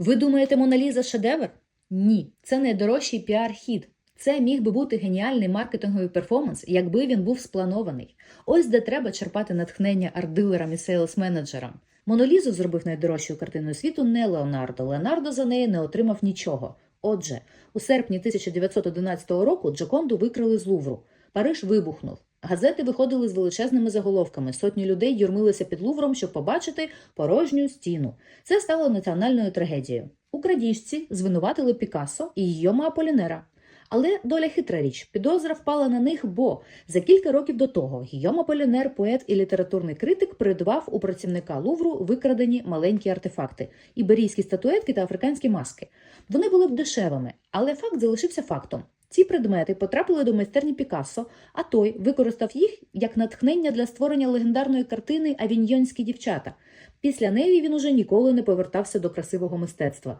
Ви думаєте, Моналіза шедевр? Ні, це найдорожчий піар-хід. Це міг би бути геніальний маркетинговий перформанс, якби він був спланований. Ось де треба черпати натхнення арт-дилерам і сейлс-менеджерам. Монолізу зробив найдорожчою картиною світу не Леонардо. Леонардо за неї не отримав нічого. Отже, у серпні 1911 року Джоконду викрили з Лувру. Париж вибухнув. Газети виходили з величезними заголовками. Сотні людей юрмилися під Лувром, щоб побачити порожню стіну. Це стало національною трагедією. У крадіжці звинуватили Пікассо і Йома Аполінера. Але доля хитра річ, підозра впала на них, бо за кілька років до того Гійом Аполінер, поет і літературний критик, придбав у працівника Лувру викрадені маленькі артефакти іберійські статуетки та африканські маски. Вони були б дешевими, але факт залишився фактом. Ці предмети потрапили до майстерні Пікассо, а той використав їх як натхнення для створення легендарної картини Авіньйонські дівчата. Після неї він уже ніколи не повертався до красивого мистецтва.